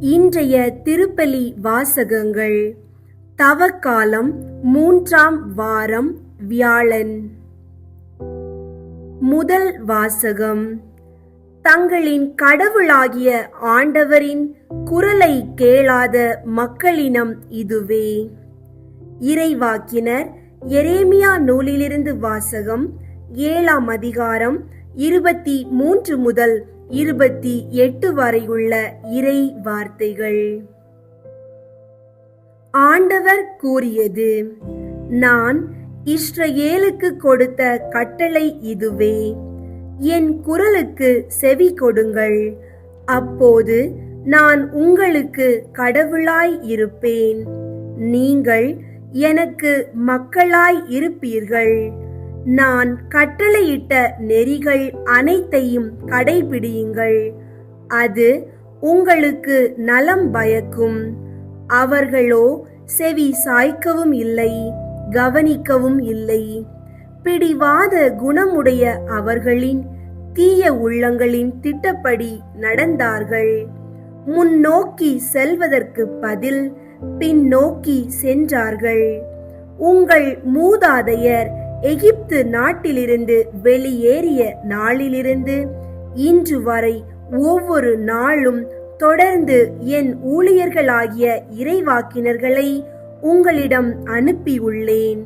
இன்றைய திருப்பலி வாசகங்கள். தவக்காலம் மூன்றாம் வாரம் வியாழன். முதல் வாசகம். தங்களின் கடவுளாகிய ஆண்டவரின் குரலை கேளாத மக்களினம் இதுவே. இறைவாக்கினர் எரேமியா நூலிலிருந்து வாசகம் ஏழாம் அதிகாரம் இருபத்தி மூன்று முதல் இருபத்தி எட்டு வரையுள்ள இறை வார்த்தைகள். ஆண்டவர் கூறியது நான் இஸ்ரேலுக்கு கொடுத்த கட்டளை இதுவே. என் குரலுக்கு செவி கொடுங்கள். அப்போது நான் உங்களுக்கு கடவுளாய் இருப்பேன். நீங்கள் எனக்கு மக்களாய் இருப்பீர்கள். நான் கட்டளையிட்ட நெறிகள் அனைத்தையும் கடைபிடியுங்கள். அது உங்களுக்கு நலம் பயக்கும். அவர்களோ செவி சாய்க்கவும் இல்லை கவனிக்கவும் இல்லை. பிடிவாத குணமுடைய அவர்களின் தீய உள்ளங்களின் திட்டப்படி நடந்தார்கள். முன்னோக்கி செல்வதற்கு பதில் பின்னோக்கி சென்றார்கள். உங்கள் மூதாதையர் எகிப்து நாட்டிலிருந்து வெளியேறிய நாளிலிருந்து இன்று வரை ஒவ்வொரு நாளும் தொடர்ந்து என் ஊழியர்களாகிய இறைவாக்கினர்களை உங்களிடம் அனுப்பியுள்ளேன்.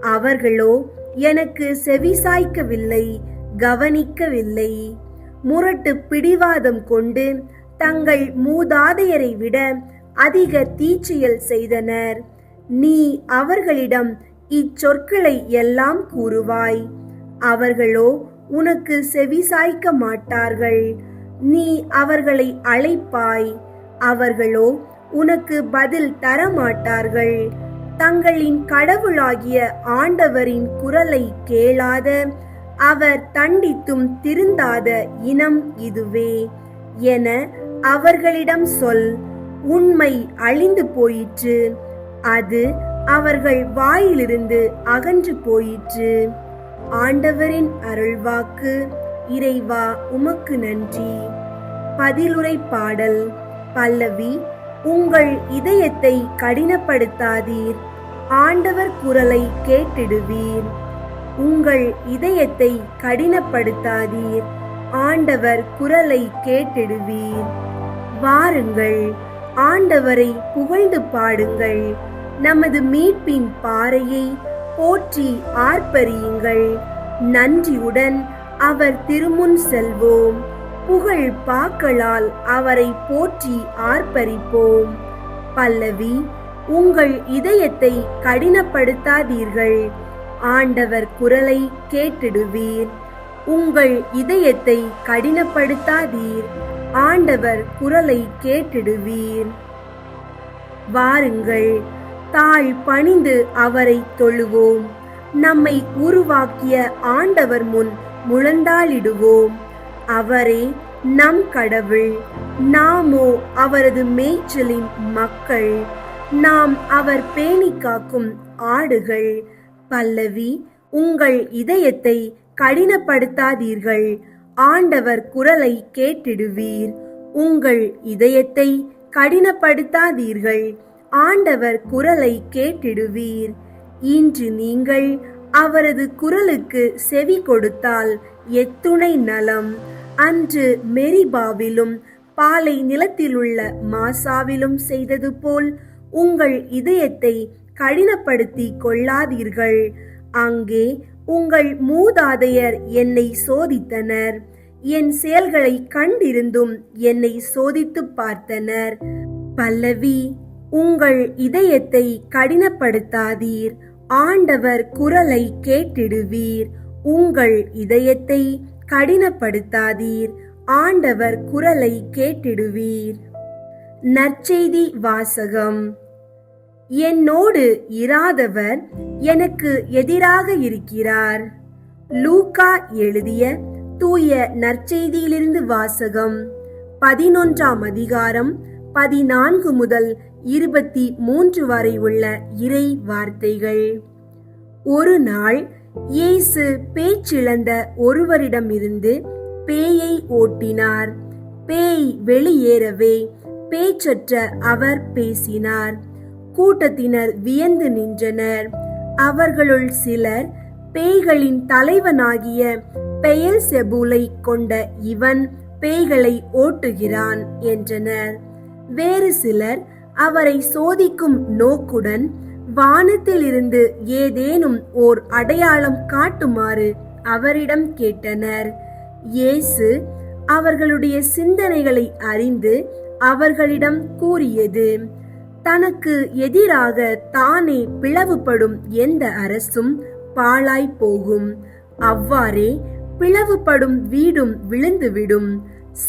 அவர்களோ எனக்கு செவிசாய்க்கவில்லை கவனிக்கவில்லை. முரட்டு பிடிவாதம் கொண்டு தங்கள் மூதாதையரை விட அதிக தீச்செயல் செய்தனர். நீ அவர்களிடம் இச்சொற்களை எல்லாம் கூறுவாய். அவர்களோ உனக்கு செவிசாய்க்க மாட்டார்கள். நீ அவர்களை அழைப்பாய். அவர்களோ உனக்கு பதில் தரமாட்டார்கள். தங்களின் கடவுளாகிய ஆண்டவரின் குரலை கேளாத அவர் தண்டித்தும் திருந்தாத இனம் இதுவே. என அவர்களிடம் சொல் உண்மை அழிந்து போயிற்று. அது அவர்கள் வாயிலிருந்து அகன்று போயிற்று. ஆண்டவரின் அருள்வாக்கு இறைவா உமக்கு நன்றி. பதிலுரை பாடல் பல்லவி உங்கள் இதயத்தை கடினப்படுத்தாதீர். ஆண்டவர் குரலை கேட்டிடுவீர். உங்கள் இதயத்தை கடினப்படுத்தாதீர். ஆண்டவர் குரலை கேட்டிடுவீர். வாருங்கள் ஆண்டவரை புகழ்ந்து பாடுங்கள். நமது மீட்பின் பாறையை போற்றி ஆர்ப்பரியுங்கள். நன்றியுடன் அவர் திருமுன் செல்வோம். புகழ் பாக்களால் அவரை போற்றி ஆர்ப்பரிப்போம். பல்லவி உங்கள் இதயத்தை கடினப்படுத்தாதீர்கள். ஆண்டவர் குரலை கேட்டிடுவீர். உங்கள் இதயத்தை கடினப்படுத்தாதீர். ஆண்டவர் குரலை கேட்டிடுவீர். வாருங்கள். தாழ் பணிந்து அவரை தொழுவோம். நம்மை உருவாக்கிய ஆண்டவர் முன் முழந்தாளிடுவோம். அவரே நம் கடவுள். நாமோ அவரது மேய்ச்சலின் மக்கள். நாம் அவர் பேணி காக்கும் ஆடுகள். பல்லவி உங்கள் இதயத்தை கடினப்படுத்தாதீர்கள். ஆண்டவர் குரலை கேட்டிடுவீர். உங்கள் இதயத்தை கடினப்படுத்தாதீர்கள். ஆண்டவர் குரலை கேட்டிடுவீர். இன்று நீங்கள் அவரது குரலுக்கு செவி கொடுத்தால் எத்துணை நலம். அன்று மெரிபாவிலும் பாலை நிலத்திலுள்ள மாசாவிலும் செய்தது போல் உங்கள் இதயத்தை கடினப்படுத்தி கொள்ளாதீர்கள். அங்கே உங்கள் மூதாதையர் என்னை சோதித்தனர். என் செயல்களை கண்டிருந்தும் என்னை சோதித்து பார்த்தனர். பல்லவி உங்கள் இதயத்தை கடினப்படுத்தாதீர். ஆண்டவர் குரலை கேட்டிடுவீர். உங்கள் இதயத்தை கடினப்படுத்தாதீர். ஆண்டவர் குரலை கேட்டிடுவீர். நற்செய்தி வாசகம். என்னோடு இராதவர் எனக்கு எதிராக இருக்கிறார். லூகா எழுதிய தூய நற்செய்தியிலிருந்து வாசகம். பதினொன்றாம் அதிகாரம் பதினான்கு முதல் இருபத்தி மூன்று வரை உள்ள இறை வார்த்தைகள். ஒரு நாள் இயேசு பேச்சிழந்த ஒருவரிடமிருந்து பேயை ஓட்டினார். பேய் வெளியேறவே பேச்சற்ற அவர் பேசினார். கூட்டத்தினர் வியந்து நின்றனர். அவர்களுள் சிலர் பேய்களின் தலைவனாகிய பெயல் செபூலை கொண்ட இவன் பேய்களை ஓட்டுகிறான் என்றனர். வேறு சிலர் அவரை சோதிக்கும் நோக்குடன் வானத்திலிருந்து ஏதேனும் ஓர் அடையாளம் காட்டுமாறு அவரிடம் கேட்டனர். இயேசு அவர்களுடைய சிந்தனைகளை அறிந்து அவர்களிடம் கூறியது தனக்கு எதிராக தானே பிளவுபடும் எந்த அரசும் பாழாய் போகும். அவ்வாறே பிளவுபடும் வீடும் விழுந்துவிடும்.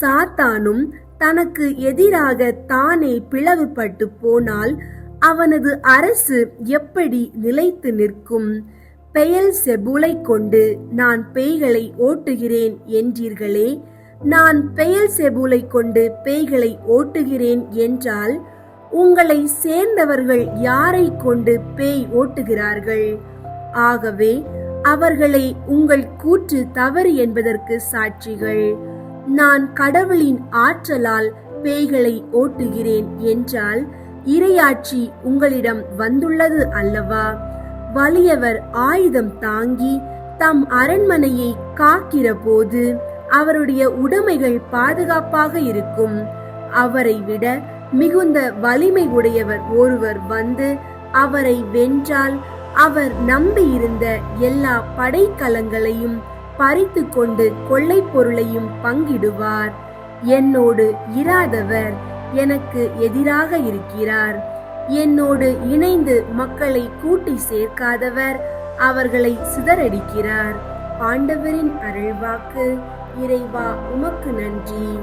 சாத்தானும் தனக்கு எதிராக தானே பிளவுபட்டு போனால் அவனது அரசு எப்படி நிலைத்து நிற்கும்? பெயல் செபுலை கொண்டு நான் பேய்களை ஓட்டுகிறேன் என்றீர்களே. நான் பெயல் செபுலை கொண்டு பேய்களை ஓட்டுகிறேன் என்றால் உங்களை சேர்ந்தவர்கள் யாரை கொண்டு பேய் ஓட்டுகிறார்கள்? ஆகவே அவர்களை உங்கள் கூற்று தவறு என்பதற்கு சாட்சிகள். நான் கடவுளின் ஆற்றலால் பேய்களை ஓட்டுகிறேன் என்றால் இரையாட்சி உங்களிடம் வந்துள்ளது அல்லவா? வலியவர் ஆயுதம் தாங்கி தம் அரண்மனையை காக்கிற போது அவருடைய உடைமைகள் பாதுகாப்பாக இருக்கும். அவரை விட மிகுந்த வலிமை உடையவர் ஒருவர் வந்து அவரை வென்றால் அவர் நம்பியிருந்த எல்லா படைக்கலங்களையும் பறித்து கொண்டு கொள்ளை பொருளையும் பங்கிடுவார். என்னோடு இராதவர் எனக்கு எதிராக இருக்கிறார். என்னோடு இணைந்து மக்களை கூட்டி சேர்க்காதவர் அவர்களை சிதறடிக்கிறார். ஆண்டவரின் அருள்வாக்கு இறைவா உமக்கு நன்றி.